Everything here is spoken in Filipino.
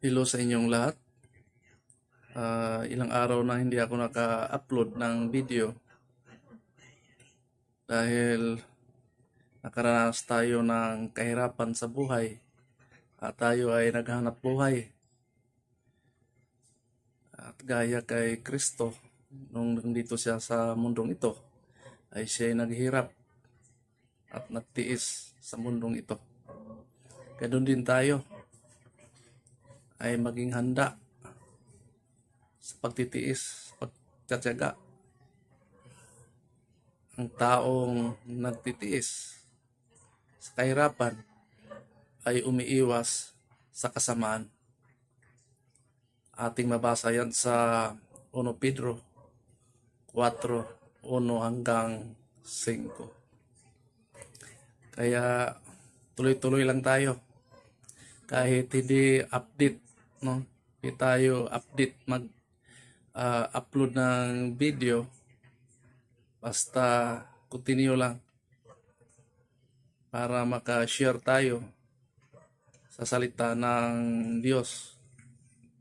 Hello sa inyong lahat. Ah, ilang araw na hindi ako naka-upload ng video dahil nakaranas tayo ng kahirapan sa buhay at tayo ay naghanap buhay. At gaya kay Kristo, nung nandito siya sa mundong ito, ay siya ay naghirap at nagtiis sa mundong ito. Ganun din tayo ay maging handa sa pagtitiis, pagtsatsaga. Ang taong nagtitiis sa kahirapan ay umiiwas sa kasamaan. Ating mabasa yan sa 1 Pedro 4, 1 hanggang 5. Kaya tuloy-tuloy lang tayo. Kahit hindi update, no? Hindi tayo update mag ah, upload ng video. Basta continue lang para maka-share tayo sa salita ng Diyos